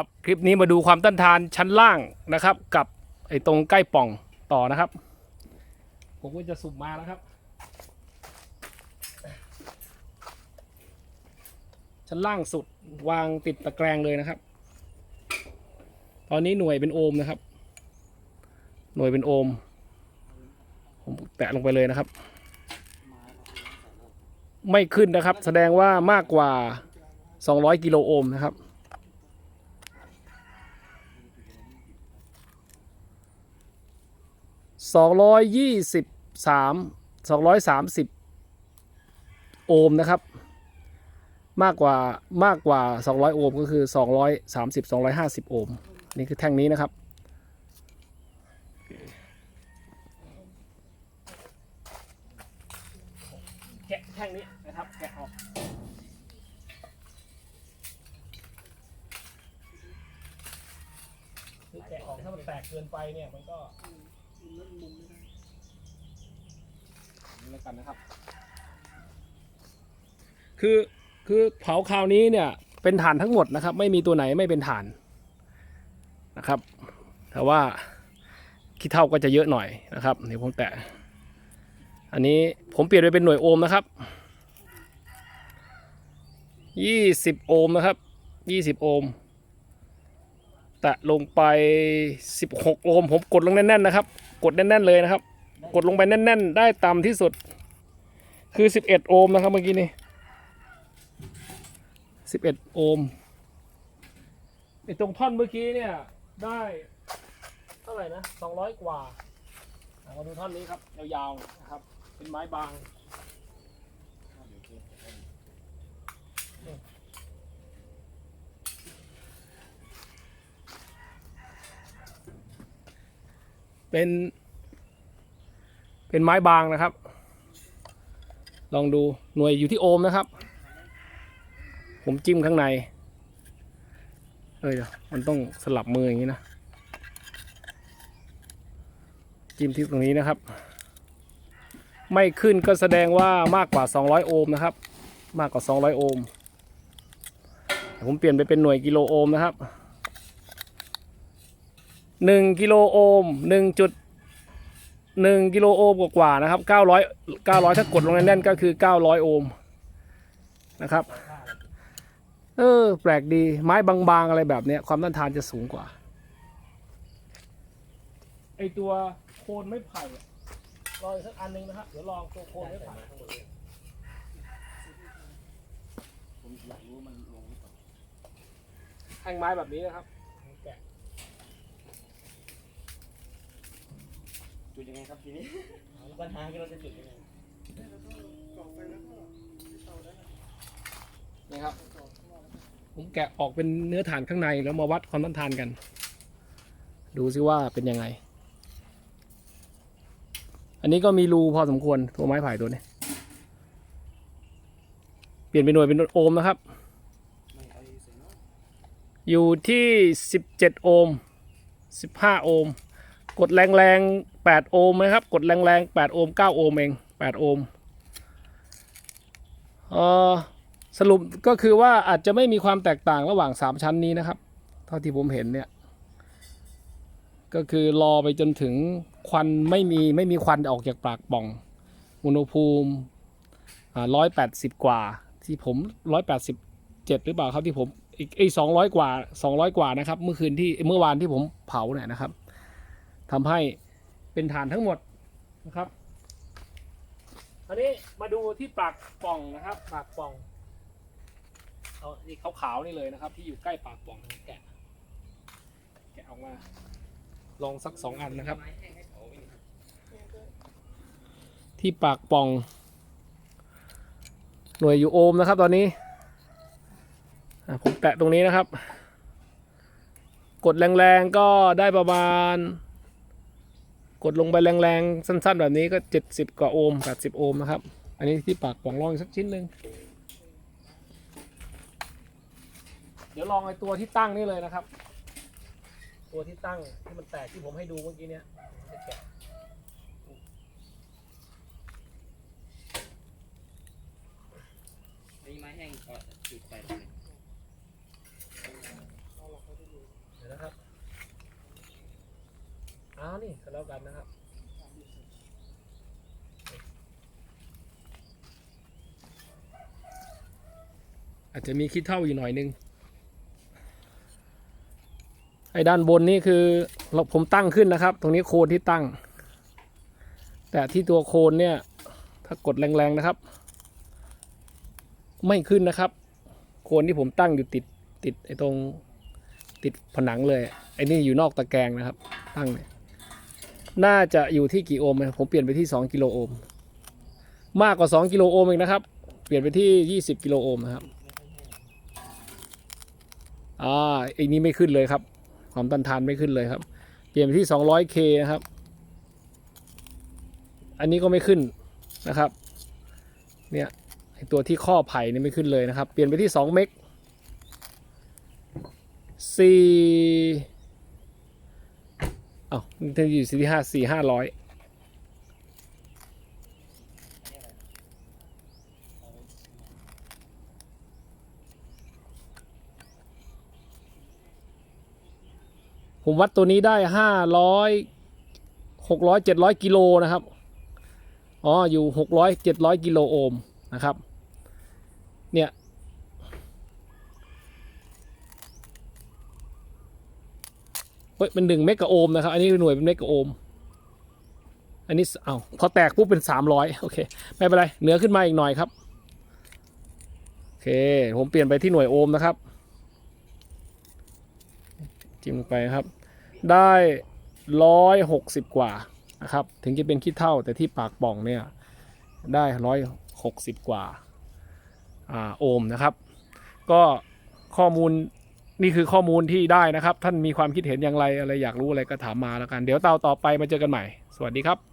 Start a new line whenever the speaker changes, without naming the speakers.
ครับคลิปนี้มาดูความต้านทานชั้นล่างนะครับ กับไอ้ตรงใกล้ป่องต่อนะครับ ผมก็จะสุ่มมาแล้วครับ ชั้นล่างสุดวางติดตะแกรงเลยนะครับ ตอนนี้หน่วยเป็นโอห์มนะครับ หน่วยเป็นโอห์มผมแตะลงไปเลยนะครับ ไม่ขึ้นนะครับ แสดงว่ามากกว่า 200 กิโลโอห์มนะครับ สองร้อยยี่สิบสามสองร้อยสามสิบโอห์มนะครับ มากกว่ามากกว่าสองร้อยโอห์มก็คือสองร้อยสามสิบสองร้อยห้าสิบโอห์มนี่คือแท่งนี้นะครับ แกะแท่งนี้นะครับ แกะออกคือแกะออกถ้ามันแตกเกินไปเนี่ยมันก็ นี่แล้วกันนะครับ คือคือเผาคราวนี้เนี่ยเป็นฐานทั้งหมดนะครับ ไม่มีตัวไหนไม่เป็นฐานนะครับแต่ว่าขี้เท่าก็จะเยอะหน่อยนะครับเดี๋ยวผมแตะอันนี้ผมเปลี่ยนไปเป็นหน่วยโอห์มนะครับยี่สิบโอห์มนะครับยี่สิบโอห์ม แตะลงไปสิบหกโอห์มผมกดลงแน่นๆนะครับ กดแน่นๆเลยนะครับ กดลงไปแน่น ๆ ได้ต่ำที่สุด คือ 11 โอห์มนะครับเมื่อกี้นี้ 11 โอห์มไอตรงท่อนเมื่อกี้เนี่ยได้เท่าไหร่นะ 200 กว่าอะมาดูท่อนนี้ครับยาวๆนะครับ เป็นไม้บาง เป็น เป็นไม้บางนะครับ ลองดูหน่วยอยู่ที่โอห์มนะครับ ผมจิ้มข้างใน เอ้ยเดี๋ยมันต้องสลับมืออย่างนี้นะ จิ้มที่ตรงนี้นะครับ ไม่ขึ้นก็แสดงว่ามากกว่า 200 โอห์มนะครับ มากกว่า 200 โอห์มผมเปลี่ยนไปเป็นหน่วยกิโลโอห์มนะครับ 1 กิโลโอห์ม1จุดหนึ่งกิโลโอห์มกว่าๆนะครับเก้าร้อยเก้าร้อยถ้ากดลงแน่นๆก็คือเก้าร้อยโอห์มนะครับ เออ แปลกดีไม้บางๆ อะไรแบบเนี้ยความต้านทานจะสูงกว่า ไอตัวโคนไม้ไผ่อะลองอีกสักอันหนึงนะครับเดี๋ยวลองตัวโคนไม้ไผ่
ผมอยากรู้ว่ามันลงหรือเปล่า
แท่งไม้แบบนี้นะครับแกะ
จุดยังไงครับทีนี้ปัญหาคือเราจะจุดยังไง
นี่ครับ ผมแกะออกเป็นเนื้อฐานข้างในแล้วมาวัดความต้านทานกัน ดูซิว่าเป็นยังไง อันนี้ก็มีรูพอสมควรตัวไม้ไผ่ตัวนี้ เปลี่ยนเป็นหน่วยเป็นโอห์มนะครับ
ไม่เอาเสียเนาะ
อยู่ที่ 17 โอห์ม15 โอห์มกดแรงๆ 8 โอห์มนะครับ กดแรงๆ 8 โอห์ม 9 โอห์มเอง 8 โอห์มเอ่อสรุปก็คือว่าอาจจะไม่มีความแตกต่างระหว่าง 3 ชั้นนี้นะครับ เท่าที่ผมเห็นเนี่ย ก็คือรอไปจนถึงควันไม่มีไม่มีควันออกจากปากป่อง อุณหภูมิร้อยแปดสิบกว่า ที่ผมร้อยแปดสิบเจ็ดหรือเปล่าครับที่ผมอีกไอ้สองร้อยกว่าสองร้อยกว่านะครับ เมื่อคืนที่เมื่อวานที่ผมเผาเนี่ยนะครับทำให้ เป็นฐานทั้งหมดนะครับอันนี้มาดูที่ปากป่องนะครับ ปากป่องเอานี่ขาวๆนี่เลยนะครับ ที่อยู่ใกล้ปากป่องแกะแกะออกมา ลองสักสองอันนะครับ ที่ปากป่อง หน่วยอยู่โอห์มนะครับ ตอนนี้ผมแตะตรงนี้นะครับ กดแรงๆก็ได้ประมาณ กดลงไปแรงๆ สั้นๆ แบบนี้ก็ 70 กว่าโอห์ม80 โอห์มนะครับ อันนี้ที่ปากป่องลองอีกสักชิ้นหนึ่งเดี๋ยวลองไอ้ตัวที่ตั้งนี่เลยนะครับ ตัวที่ตั้งที่มันแตกที่ผมให้ดูเมื่อกี้เนี้ยจะแกะ
นี่ไม้แห้งก็จุดไปนี้า
นี่ก็แล้วกันนะครับอาจจะมีคิดเท่าอยู่หน่อยนึง ไอ้ด้านบนนี่คือเราผมตั้งขึ้นนะครับ ตรงนี้โคนที่ตั้ง แต่ที่ตัวโคนเนี่ย ถ้ากดแรงๆนะครับ ไม่ขึ้นนะครับ โคนที่ผมตั้งอยู่ติดติดไอ้ตรงติดผนังเลย ไอ้นี่อยู่นอกตะแกรงนะครับ ตั้งเนี่ย น่าจะอยู่ที่กี่โอห์มนะผมเปลี่ยนไปที่ 2 กิโลโอห์มมากกว่า 2 กิโลโอห์มเองนะครับ เปลี่ยนไปที่ 20 กิโลโอห์มนะครับอ่าอ้นี้ไม่ขึ้นเลยครับ ความต้านทานไม่ขึ้นเลยครับ เปลี่ยนไปที่ 200K นะครับ อันนี้ก็ไม่ขึ้นนะครับ เนี่ยตัวที่ข้อไผ่นี่ไม่ขึ้นเลยนะครับ เปลี่ยนไปที่ 2 เมกสี่ เอ้ามันจะอยู่ที่ห้าสี่ห้าร้อยผมวัดตัวนี้ได้ห้าร้อยหกร้อยเจ็ดร้อยกิโลนะครับ อ๋อ อยู่หกร้อยเจ็ดร้อยกิโลโอห์มนะครับ เนี่ย เฮ้ยเป็นหนึ่งเมกะโอห์มนะครับ อันนี้หน่วยเป็นเมกะโอห์มอันนี้เอาพอแตกปุ๊บเป็นสามร้อยโอเค ไม่เป็นไร เหนือขึ้นมาอีกหน่อยครับโอเค ผมเปลี่ยนไปที่หน่วยโอห์มนะครับ จิ้มลงไปครับ ได้ร้อยหกสิบกว่านะครับ ถึงจะเป็นขี้เท่าแต่ที่ปากป่องเนี่ยได้ร้อยหกสิบกว่าอ่าโอห์มนะครับ ก็ข้อมูล นี่คือข้อมูลที่ได้นะครับ ท่านมีความคิดเห็นอย่างไรอะไรอยากรู้อะไรก็ถามมาแล้วกัน เดี๋ยวเตาต่อไปมาเจอกันใหม่ สวัสดีครับ